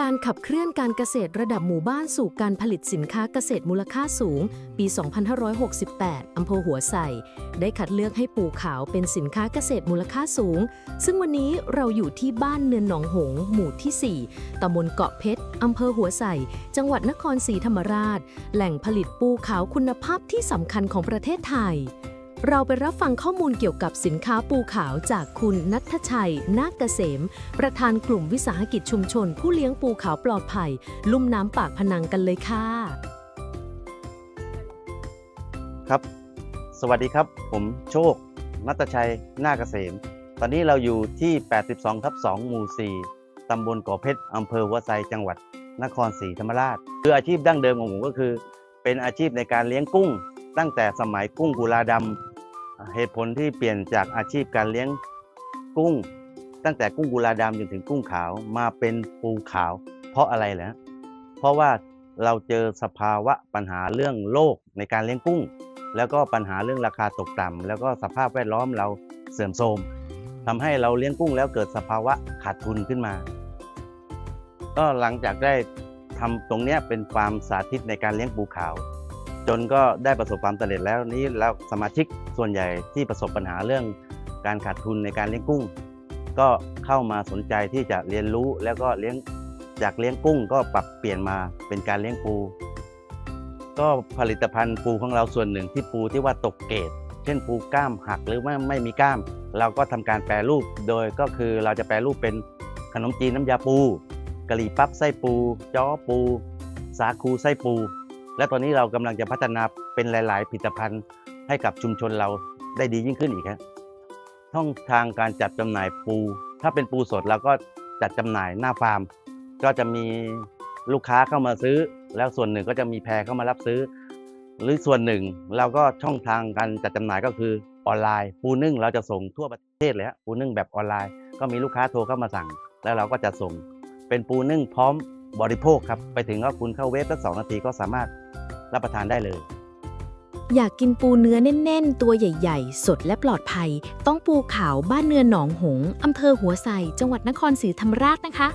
การขับเคลื่อนการเกษตรระดับหมู่บ้านสู่การผลิตสินค้าเกษตรมูลค่าสูง ปี 2568 อำเภอหัวไส่ ได้คัดเลือกให้ปูขาวเป็นสินค้าเกษตรมูลค่าสูง ซึ่งวันนี้เราอยู่ที่บ้านเนินหนองหง หมู่ที่ 4 ตำบลเกาะเพชร อำเภอหัวไส่ จังหวัดนครศรีธรรมราช แหล่งผลิตปูขาวคุณภาพที่สำคัญของประเทศไทย เราไปรับฟังข้อมูลเกี่ยวกับสินค้าปูขาวจากคุณนัทชัย นาคเกษม ประธานกลุ่มวิสาหกิจชุมชน ผู้เลี้ยงปูขาวปลอดภัย ลุ่มน้ำปากพนังกันเลยค่ะ ครับ สวัสดีครับ ผมโชค นัตชัย นาคเกษม ตอนนี้เราอยู่ที่ 82ทับ2หมู่ 4ตำบลเกาะเพชรอำเภอหัวไซจังหวัดนครศรีธรรมราช คืออาชีพดั้งเดิมของผมก็คือ เป็นอาชีพในการเลี้ยงกุ้ง ตั้งแต่สมัยกุ้งกุลาดำ เหตุผลที่เปลี่ยนจากอาชีพการเลี้ยงกุ้ง ตั้งแต่กุ้งกุลาดำจนถึงกุ้งขาวมาเป็นปูขาว เพราะอะไรเหรอเพราะว่าเราเจอสภาวะปัญหาเรื่องโลกในการเลี้ยงกุ้ง แล้วก็ปัญหาเรื่องราคาตกต่ำแล้วก็สภาพแวดล้อมเราเสื่อมโทรมทำให้เราเลี้ยงกุ้งแล้วเกิดสภาวะขาดทุนขึ้นมา ก็หลังจากได้ทำตรงนี้เป็นฟาร์มสาธิตในการเลี้ยงปูขาว จนก็ได้ประสบความสำเร็จแล้วนี้แล้วสมาชิกส่วนใหญ่ที่ประสบปัญหาเรื่องการขาดทุนในการเลี้ยงกุ้ง ก็เข้ามาสนใจที่จะเรียนรู้แล้วก็เลี้ยงจากเลี้ยงกุ้งก็ปรับเปลี่ยนมาเป็นการเลี้ยงปู ก็ผลิตภัณฑ์ปูของเราส่วนหนึ่งที่ปูที่ว่าตกเกรดเช่นปูกล้ามหักหรือว่าไม่มีกล้าม เราก็ทำการแปรรูปโดยก็คือเราจะแปรรูปเป็นขนมจีนน้ำยาปูกะหรี่ปั๊บไส้ปูจ้อปู สาคูไส้ปู และตอนนี้เรากำลังจะพัฒนาเป็นหลาย ๆ ผลิตภัณฑ์ให้กับชุมชนเราได้ดียิ่งขึ้นอีกครับช่องทางการจัดจำหน่ายปู ถ้าเป็นปูสดเราก็จัดจำหน่ายหน้าฟาร์ม ก็จะมีลูกค้าเข้ามาซื้อ แล้วส่วนหนึ่งก็จะมีแพรเข้ามารับซื้อ หรือส่วนหนึ่งเราก็ช่องทางการจัดจำหน่ายก็คือออนไลน์ ปูนึ่งเราจะส่งทั่วประเทศเลยฮะปูนึ่งแบบออนไลน์ ก็มีลูกค้าโทรเข้ามาสั่ง แล้วเราก็จะส่ง เป็นปูนึ่งพร้อมบริโภคครับไปถึงก็คุณเข้าเว็บสักสองนาทีก็สามารถ รับประทานได้เลย อยากกินปูเนื้อแน่น ๆ ตัวใหญ่ ๆ สดและปลอดภัย ต้องปูขาวบ้านเนื้อหนองหงอำเภอหัวไส่จังหวัดนครศรีธรรมราชนะคะ